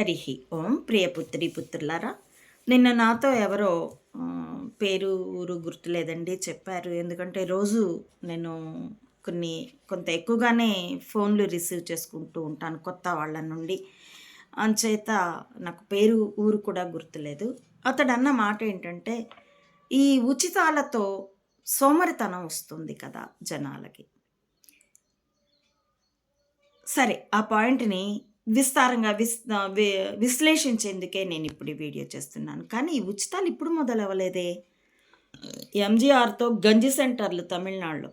హరిహి. ఓం ప్రియపుత్రి పుత్రులారా నిన్న నాతో ఎవరో పేరు ఊరు గుర్తులేదండి చెప్పారు. ఎందుకంటే రోజు నేను కొన్ని కొంత ఎక్కువగానే ఫోన్లు రిసీవ్ చేసుకుంటూ ఉంటాను కొత్త వాళ్ళ నుండి. అంచేత నాకు పేరు ఊరు కూడా గుర్తులేదు. అతడు అన్న మాట ఏంటంటే ఈ ఉచితాలతో సోమరితనం వస్తుంది కదా జనాలకి. సరే ఆ పాయింట్ని విస్తారంగా విస్ వి- విశ్లేషించేందుకే నేను ఇప్పుడు ఈ వీడియో చేస్తున్నాను. కానీ ఈ ఉచితాలు ఇప్పుడు మొదలవ్వలేదే. ఎంజీఆర్తో గంజి సెంటర్లు తమిళనాడులో.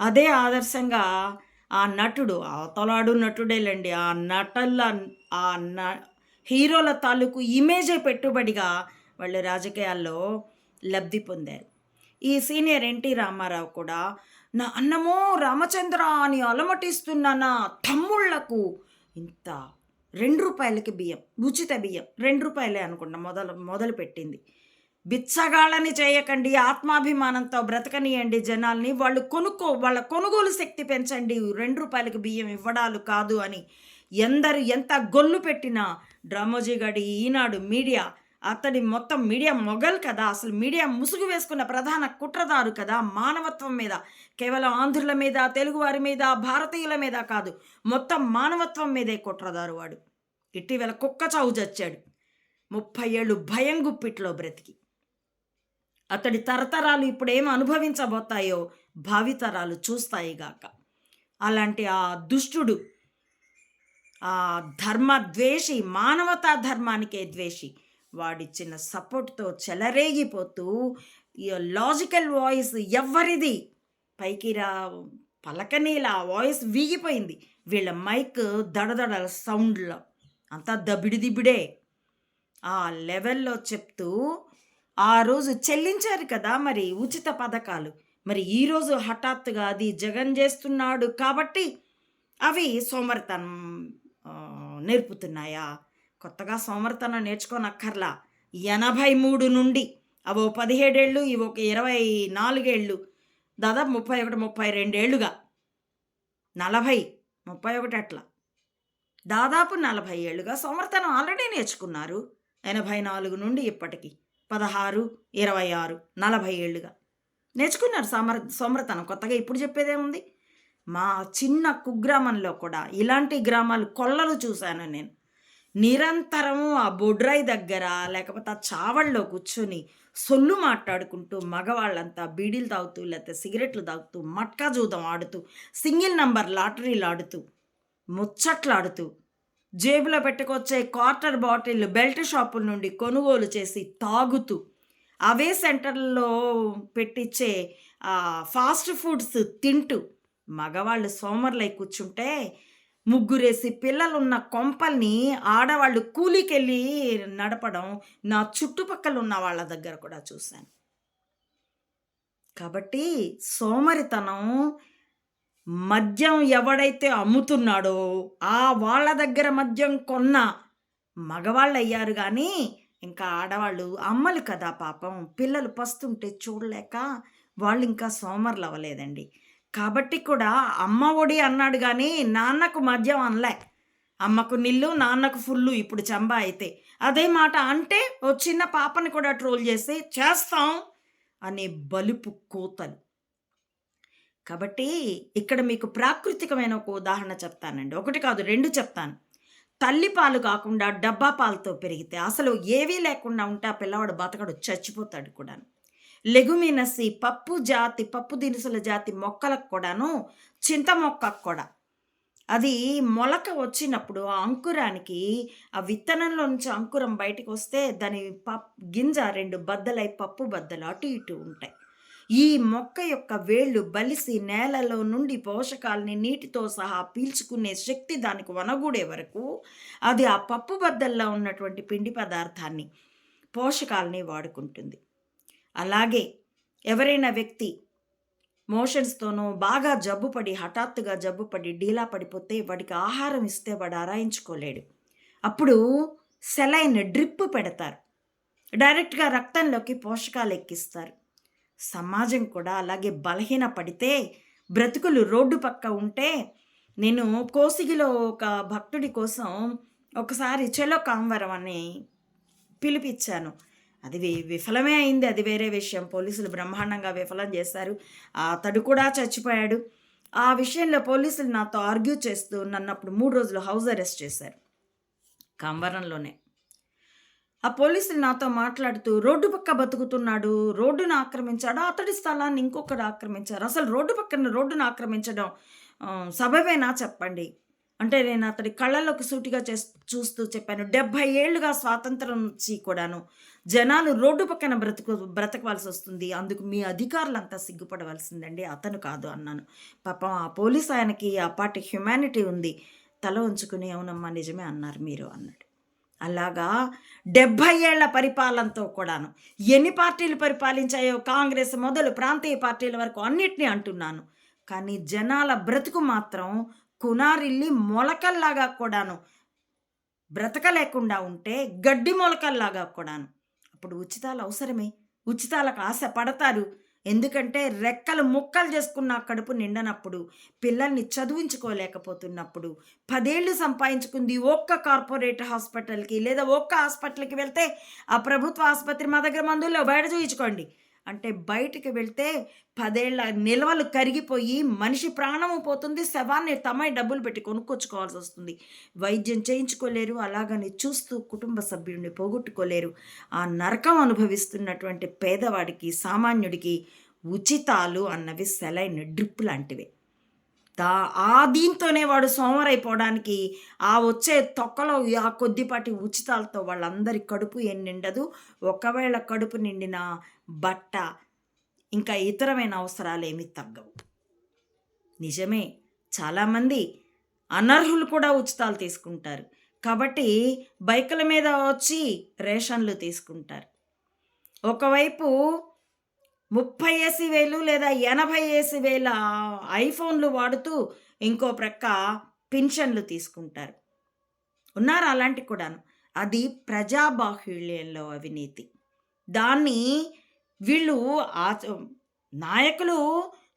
అదే ఆదర్శంగా ఆ నటుడు అవతలాడు నటుడేలండి. ఆ నటల ఆ న హీరోల తాలూకు ఇమేజే పెట్టుబడిగా వాళ్ళు రాజకీయాల్లో లబ్ధి పొందారు. ఈ సీనియర్ ఎన్టీ రామారావు కూడా నా అన్నమో రామచంద్ర అని అలమటిస్తున్న నా తమ్ముళ్ళకు ఇంత రెండు రూపాయలకి బియ్యం ఉచిత బియ్యం రెండు రూపాయలే అనుకుంటా మొదలు మొదలు పెట్టింది. బిచ్చగాళ్ళని చేయకండి ఆత్మాభిమానంతో బ్రతకనియండి జనాల్ని. వాళ్ళు కొనుక్కో వాళ్ళ కొనుగోలు శక్తి పెంచండి. రెండు రూపాయలకి బియ్యం ఇవ్వడాలు కాదు అని ఎందరు ఎంత గొల్లు పెట్టినా డ్రామోజీ గడి ఈనాడు మీడియా అతడి మొత్తం మీడియా మొగల్ కదా అసలు మీడియా ముసుగు వేసుకున్న ప్రధాన కుట్రదారు కదా మానవత్వం మీద. కేవలం ఆంధ్రుల మీద తెలుగువారి మీద భారతీయుల మీద కాదు మొత్తం మానవత్వం మీదే కుట్రదారు వాడు. ఇటీవల కుక్క చావు చచ్చాడు. ముప్పై ఏళ్ళు భయం గుప్పిట్లో బ్రతికి. అతడి తరతరాలు ఇప్పుడేం అనుభవించబోతాయో భావితరాలు చూస్తాయిగాక. అలాంటి ఆ దుష్టుడు ఆ ధర్మ ద్వేషి మానవతా ధర్మానికే ద్వేషి వాడిచ్చిన సపోర్ట్తో చెలరేగిపోతూ లాజికల్ వాయిస్ ఎవ్వరిది? పైకి రా పలకనేలా వాయిస్ వీగిపోయింది. వీళ్ళ మైక్ దడదడల సౌండ్లో. అంతా దబిడి దిబిడే ఆ లెవెల్లో చెప్తూ ఆ రోజు చెల్లించారు కదా మరి ఉచిత పథకాలు. మరి ఈరోజు హఠాత్తుగా అది జగన్ చేస్తున్నాడు కాబట్టి అవి సోమరితనం నేర్పుతున్నాయా? కొత్తగా సోమరితనం నేర్చుకోనక్కర్లా. ఎనభై మూడు నుండి అవో పదిహేడేళ్ళు ఇవి ఒక ఇరవై నాలుగేళ్ళు దాదాపు ముప్పై ఒకటి ముప్పై రెండేళ్ళుగా నలభై ముప్పై ఒకటి అట్లా. దాదాపు నలభై ఏళ్ళుగా సోమర్తనం ఆల్రెడీ నేర్చుకున్నారు. ఎనభై నాలుగు నుండి ఇప్పటికి. పదహారు ఇరవై ఆరు నలభై ఏళ్ళుగా. నేర్చుకున్నారు సోమర సోమరతనం. కొత్తగా ఇప్పుడు చెప్పేదేముంది? మా చిన్న కుగ్రామంలో కూడా ఇలాంటి గ్రామాలు కొల్లలు చూశాను నేను. నిరంతరం ఆ బొడ్రాయి దగ్గర లేకపోతే ఆ చావల్లో కూర్చొని సొల్లు మాట్లాడుకుంటూ మగవాళ్ళంతా బీడీలు తాగుతూ లేకపోతే సిగరెట్లు తాగుతూ మట్కా జూదం ఆడుతూ సింగిల్ నంబర్ లాటరీలు ఆడుతూ ముచ్చట్లాడుతూ జేబులో పెట్టుకొచ్చే క్వార్టర్ బాటిల్ బెల్ట్ షాపుల నుండి కొనుగోలు చేసి తాగుతూ అవే సెంటర్లో పెట్టించే ఫాస్ట్ ఫుడ్స్ తింటూ మగవాళ్ళు సోమర్లై కూర్చుంటే ముగ్గురేసి పిల్లలున్న కొంపల్ని ఆడవాళ్ళు కూలికెళ్ళి నడపడం నా చుట్టుపక్కల ఉన్న వాళ్ళ దగ్గర కూడా చూశాను. కాబట్టి సోమరితనం మద్యం ఎవడైతే అమ్ముతున్నాడో ఆ వాళ్ళ దగ్గర మద్యం కొన్న మగవాళ్ళు అయ్యారు కానీ ఇంకా ఆడవాళ్ళు అమ్మలు కదా పాపం పిల్లలు పస్తుంటే చూడలేక వాళ్ళు ఇంకా సోమరులు అవ్వలేదండి. కాబట్టి కూడా అమ్మ ఒడి అన్నాడు కానీ నాన్నకు మద్యం అనలే. అమ్మకు నిల్లు నాన్నకు ఫుల్లు ఇప్పుడు చంబా అయితే. అదే మాట అంటే ఓ చిన్న పాపని కూడా ట్రోల్ చేసి చేస్తాం అనే బలుపు కోతలు. కాబట్టి ఇక్కడ మీకు ప్రాకృతికమైన ఒక ఉదాహరణ చెప్తానండి. ఒకటి కాదు రెండు చెప్తాను. తల్లి పాలు కాకుండా డబ్బా పాలతో పెరిగితే అసలు ఏవీ లేకుండా ఉంటే ఆ పిల్లవాడు బతకడు చచ్చిపోతాడు కూడా లెగుమినసి పప్పు జాతి పప్పు దినుసుల జాతి మొక్కలకు కూడాను చింత మొక్కకు కూడా. అది మొలక వచ్చినప్పుడు ఆ అంకురానికి ఆ విత్తనంలో నుంచి అంకురం బయటకు వస్తే దాని పప్ గింజ రెండు బద్దలై పప్పు బద్దలు అటు ఇటు ఉంటాయి. ఈ మొక్క యొక్క వేళ్ళు బలిసి నేలలో నుండి పోషకాలని నీటితో సహా పీల్చుకునే శక్తి దానికి వనగూడే వరకు అది ఆ పప్పు బద్దల్లో ఉన్నటువంటి పిండి పదార్థాన్ని పోషకాలని వాడుకుంటుంది. అలాగే ఎవరైనా వ్యక్తి మోషన్స్తోనో బాగా జబ్బుపడి హఠాత్తుగా జబ్బుపడి డీలా పడిపోతే వాడికి ఆహారం ఇస్తే వాడు ఆరాయించుకోలేడు. అప్పుడు సెలైన్ డ్రిప్ పెడతారు. డైరెక్ట్గా రక్తంలోకి పోషకాలు ఎక్కిస్తారు. సమాజం కూడా అలాగే బలహీన పడితే బ్రతుకులు రోడ్డు పక్క ఉంటే నేను కోసిగిలో ఒక భక్తుడి కోసం ఒకసారి చెలో కాంవరం అని పిలిపించాను. అది విఫలమే అయింది. అది వేరే విషయం. పోలీసులు బ్రహ్మాండంగా విఫలం చేశారు. అతడు కూడా చచ్చిపోయాడు. ఆ విషయంలో పోలీసులు నాతో ఆర్గ్యూ చేస్తూ నన్ను అప్పుడు మూడు రోజులు హౌస్ అరెస్ట్ చేశారు. కంవరంలోనే ఆ పోలీసులు నాతో మాట్లాడుతూ రోడ్డు పక్క బతుకుతున్నాడు. రోడ్డును ఆక్రమించాడు. అతడి స్థలాన్ని ఇంకొకరు ఆక్రమించారు. అసలు రోడ్డు పక్కన రోడ్డును ఆక్రమించడం ఆ, సబబేనా చెప్పండి? అంటే నేను అతడి కళ్ళలోకి సూటిగా చే చూస్తూ చెప్పాను. డెబ్భై ఏళ్ళుగా స్వాతంత్రం నుంచి కూడాను జనాలు రోడ్డు పక్కన బ్రతుకు బ్రతకవలసి వస్తుంది. అందుకు మీ అధికారులంతా సిగ్గుపడవలసిందండి. అతను కాదు అన్నాను. పాపం ఆ పోలీస్ ఆయనకి ఆ పాటి హ్యుమానిటీ ఉంది. తల ఉంచుకుని అవునమ్మా నిజమే అన్నారు మీరు అన్నాడు. అలాగా డెబ్భై ఏళ్ళ పరిపాలనతో కూడాను ఎన్ని పార్టీలు పరిపాలించాయో కాంగ్రెస్ మొదలు ప్రాంతీయ పార్టీల వరకు అన్నిటినీ అంటున్నాను. కానీ జనాల బ్రతుకు మాత్రం కునారిల్లి మొలకల్లాగా కూడాను బ్రతకలేకుండా ఉంటే గడ్డి మొలకల్లాగా కూడాను. అప్పుడు ఉచితాలు అవసరమే. ఉచితాలకు ఆశ పడతారు. ఎందుకంటే రెక్కలు ముక్కలు చేసుకున్న కడుపు నిండనప్పుడు పిల్లల్ని చదివించుకోలేకపోతున్నప్పుడు పదేళ్ళు సంపాదించుకుంది ఒక్క కార్పొరేట్ హాస్పిటల్కి లేదా ఒక్క హాస్పిటల్కి వెళ్తే ఆ ప్రభుత్వ ఆసుపత్రి మా దగ్గర మందుల్లో బయట చూయించుకోండి. అంటే బయటికి వెళ్తే పదేళ్ళ నిల్వలు కరిగిపోయి మనిషి ప్రాణము పోతుంది శవాన్ని తమై డబ్బులు పెట్టి కొనుక్కొచ్చుకోవాల్సి వస్తుంది. వైద్యం చేయించుకోలేరు అలాగని చూస్తూ కుటుంబ సభ్యుడిని పోగొట్టుకోలేరు. ఆ నరకం అనుభవిస్తున్నటువంటి పేదవాడికి సామాన్యుడికి ఉచితాలు అన్నవి సెలైన్ డ్రిప్ లాంటివి. దా ఆ దీంతోనే వాడు సోమరైపోవడానికి ఆ వచ్చే తొక్కలో ఆ కొద్దిపాటి ఉచితాలతో వాళ్ళందరి కడుపు ఏం నిండదు. ఒకవేళ కడుపు నిండిన బట్ట ఇంకా ఇతరమైన అవసరాలు ఏమీ తగ్గవు. నిజమే చాలామంది అనర్హులు కూడా ఉచితాలు తీసుకుంటారు. కాబట్టి బైకుల మీద వచ్చి రేషన్లు తీసుకుంటారు. ఒకవైపు ముప్పై ఏసీ వేలు లేదా ఎనభై ఏసీ వేల ఐఫోన్లు వాడుతూ ఇంకో ప్రక్క పింఛన్లు తీసుకుంటారు. ఉన్నారు అలాంటి కూడాను? అది ప్రజాబాహుళ్యంలో అవినీతి. దాన్ని వీళ్ళు ఆచ నాయకులు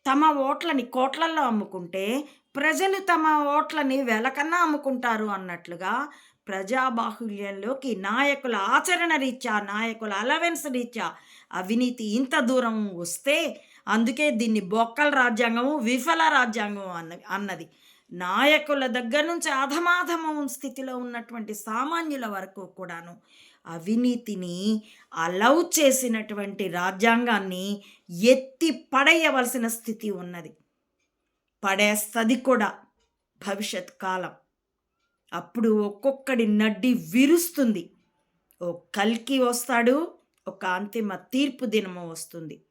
తమ ఓట్లని కోట్లల్లో అమ్ముకుంటే ప్రజలు తమ ఓట్లని వెలకన్నా అమ్ముకుంటారు అన్నట్లుగా ప్రజాబాహుల్యంలోకి నాయకుల ఆచరణ రీత్యా నాయకుల అలవెన్స్ రీత్యా అవినీతి ఇంత దూరం వస్తే అందుకే దీన్ని బొక్కల రాజ్యాంగము విఫల రాజ్యాంగం అన్న అన్నది. నాయకుల దగ్గర నుంచి అధమాధమం స్థితిలో ఉన్నటువంటి సామాన్యుల వరకు కూడాను అవినీతిని అలౌ చేసినటువంటి రాజ్యాంగాన్ని ఎత్తి పడేయవలసిన స్థితి ఉన్నది. పడేస్తుంది కూడా భవిష్యత్ కాలం. అప్పుడు ఒక్కొక్కడి నడ్డి విరుస్తుంది. ఓ కల్కి వస్తాడు ఒక అంతిమ తీర్పు దినము వస్తుంది.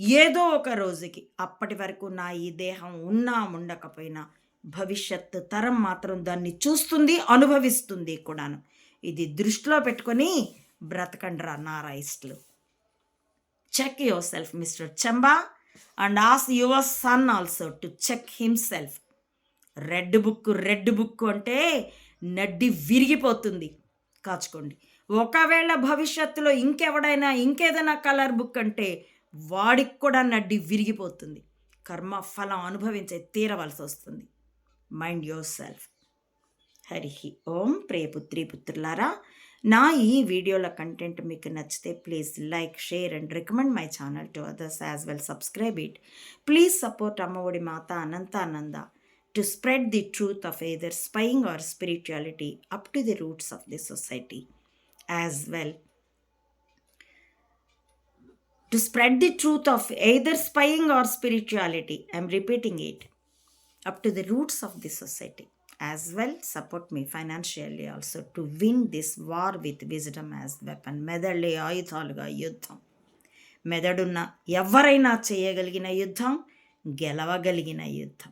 ఏదో ఒక రోజుకి అప్పటి వరకు నా ఈ దేహం ఉన్నా ఉండకపోయినా భవిష్యత్తు తరం మాత్రం దాన్ని చూస్తుంది అనుభవిస్తుంది కూడాను. ఇది దృష్టిలో పెట్టుకొని బ్రతకండ్రా నారాయిస్టులు check yourself mister Chamba and ask your son also to check himself red book red book అంటే నడ్డి విరిగిపోతుంది. కాచుకోండి. ఒకవేళ భవిష్యత్తులో ఇంకెవడైనా ఇంకేదైనా కలర్ బుక్ అంటే వాడికి కూడా నడ్డి విరిగిపోతుంది. కర్మ ఫలం అనుభవించే తీరవలసి వస్తుంది. మైండ్ యువర్ సెల్ఫ్ హరిహి ఓం. ప్రియపుత్రి పుత్రులారా నా ఈ వీడియోల కంటెంట్ మీకు నచ్చితే please like share and recommend my channel to others as well. Subscribe it. Please support Ammaodi Matha Ananthananda To spread the truth of either spying or spirituality up to the roots of the society as well to spread the truth of either spying or spirituality. I'm repeating it up to the roots of the society. As well, support me financially also to win this war with wisdom as weapon. మెదళ్ళే ఆయుధాలుగా యుద్ధం మెదడున్న ఎవరైనా చేయగలిగిన యుద్ధం గెలవగలిగిన యుద్ధం